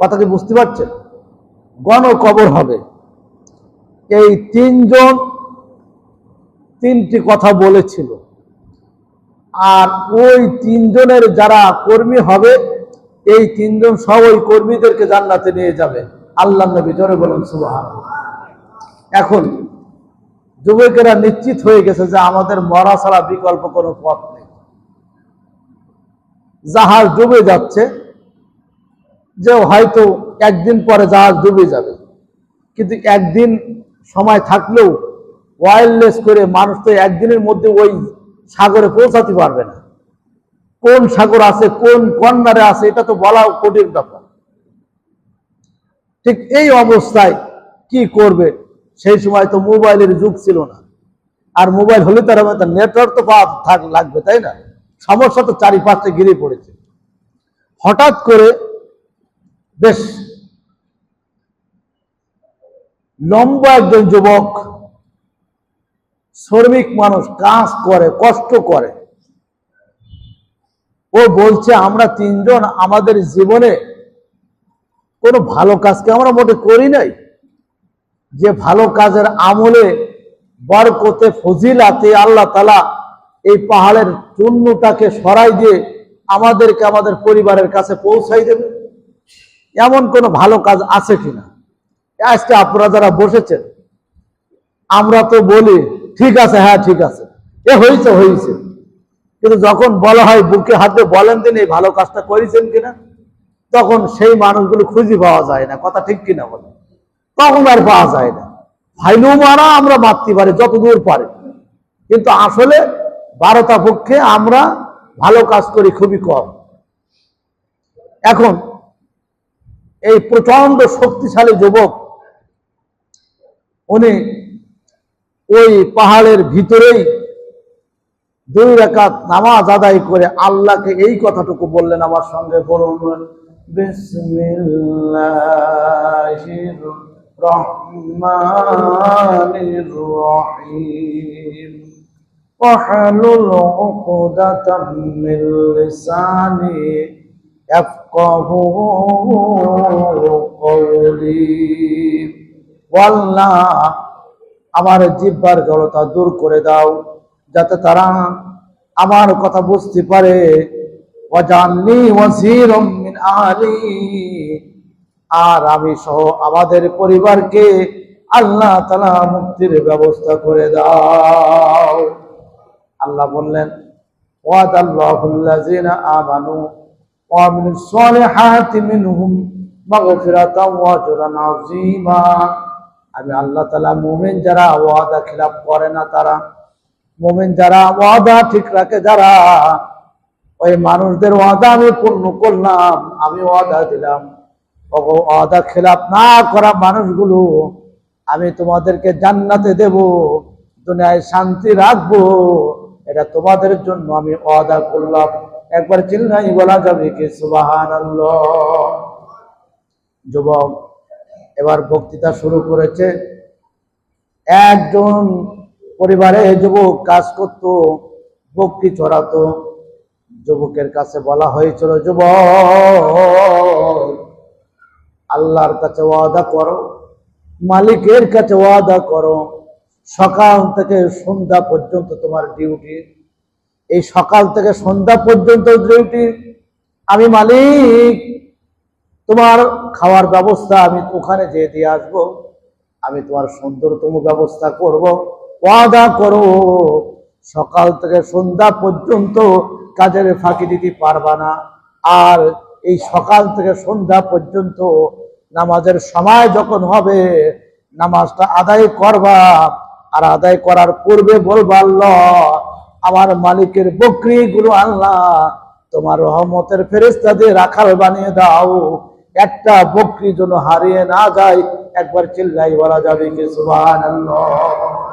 কথা কি বুঝতে পারছেন? গণকবর হবে। এই তিনজন তিনটি কথা বলেছিল। আর ওই তিনজনের যারা কর্মী হবে, এই তিনজন সব ওই কর্মীদেরকে জান্নাতে নিয়ে যাবে। আল্লাহ নবী জোরে বলুন সুবহান এখন যুবকেরা নিশ্চিত হয়ে গেছে যে আমাদের মরা ছাড়া বিকল্প কোনো পথ নেই। জাহাজ ডুবে যাচ্ছে যে হয়তো একদিন পরে জাহাজ ডুবে যাবে। কিন্তু একদিন সময় থাকলেও ওয়াইল্ডলেস করে মানুষ তো একদিনের মধ্যে ওই সাগরে পৌঁছাতে পারবে না। কোন সাগর আছে, কোন কর্নারে আছে, এটা তো বলা কঠিন ব্যাপার। ঠিক এই অবস্থায় কি করবে, সেই সময় তো মোবাইলের যুগ ছিল না। আর মোবাইল হলে তার নেটওয়ার্ক তো পাওয়া থাক লাগবে, তাই না? সমস্যা তো চারিপাশে ঘিরে পড়েছে। হঠাৎ করে বেশ। লম্বা একজন যুবক, শ্রমিক মানুষ, কাজ করে, কষ্ট করে। ও বলছে, আমরা তিনজন, আমাদের জীবনে কোনো ভালো কাজকে আমরা মোটে করি নাই। যে ভালো কাজের আমলে বরকতে, ফজিলাতে আল্লাহ তালা এই পাহাড়ের চূর্ণটাকে সরাই দিয়ে আমাদেরকে, আমাদের পরিবারের কাছে পৌঁছাই দেবে। এমন কোনো ভালো কাজ আছে কিনা? আজকে আপনারা যারা বসেছেন, আমরা তো বলি, ঠিক আছে হ্যাঁ ঠিক আছে। এ হয়েছে হয়েছে। কিন্তু যখন বলা হয় বুকে হাতে বলেন তিনি এই ভালো কাজটা করেছেন কিনা, তখন সেই মানুষগুলো খুঁজে পাওয়া যায় না। কথা ঠিক কিনা বলে? তখন আর পাওয়া যায় না। ফাইলু মারা আমরা মারতে পারি যত দূর পারে। কিন্তু আসলে বারোটা পক্ষে আমরা ভালো কাজ করি খুবই কম। এখন এই প্রচণ্ড শক্তিশালী যুবক, উনি ওই পাহাড়ের ভিতরেই দুই রাকাত নামাজ আদায় করে আল্লাহকে এই কথাটুকু বললেন আমার সঙ্গে বলুন রহমানির রহিম واحلل عقدة من لساني يفقه قولي والله আমার জিব্বার জড়তা দূর করে দাও যাতে তারা আমার কথা বুঝতে পারে ওয়াজাননি ওয়াজিরুম মিন আহলি আর আমি সহ আমাদের পরিবারকে আল্লাহ তাআলা মুক্তির ব্যবস্থা করে দাও আল্লাহ বললেন ওয়াদাল্লাহুল্লাযিনা আমানু সালিহাতি মিনহুম মাগফিরাতাও ওয়া আজরান আযীমা আমি আল্লাহ তাআলা মুমিন যারা ওয়াদা খিলাফ করে না তারা, মুমিন যারা ওয়াদা ঠিক রাখে যারা, ওই মানুষদের ওয়াদা আমি পূর্ণ করলাম, আমি ওয়াদা দিলাম। ওয়াদা খিলাফ না করা মানুষগুলো, আমি তোমাদেরকে জান্নাতে দেব, দুনিয়ায় শান্তি রাখব, এটা তোমাদের জন্য আমি ওয়াদা করলাম। একবার চিল্লাই বলা যাবে কি সুবাহান যুবক, এবার বক্তৃতা শুরু করেছে। একজন পরিবারে যুবক কাজ করত, বকরি চড়াতো। যুবকের কাছে বলা হয়েছিল, যুবক, আল্লাহর কাছে ওয়াদা করো, মালিকের কাছে ওয়াদা করো। সকাল থেকে সন্ধ্যা পর্যন্ত তোমার ডিউটি এই সকাল থেকে সন্ধ্যা পর্যন্ত ডিউটি। আমি মালিক, তোমার খাওয়ার ব্যবস্থা আমি ওখানে যেয়ে দিয়ে আসব। আমি তোমার সুন্দরতম ব্যবস্থা করব। ওয়াদা করো, সকাল থেকে সন্ধ্যা পর্যন্ত কাজের ফাঁকি দিতে পারবা না। আর এই সকাল থেকে সন্ধ্যা পর্যন্ত নামাজের সময় যখন হবে, নামাজটা আদায় করবা। আর আদায় করার পূর্বে বলবা, আল্লাহ আমার মালিকের বকরিগুলো আল্লাহ, তোমার রহমতের ফেরেস্তা দিয়ে রাখাল বানিয়ে দাও। একটা বকরি যেন হারিয়ে না যায়, একবার চিল্লাই বলা যাবে কি সুবহানাল্লাহ?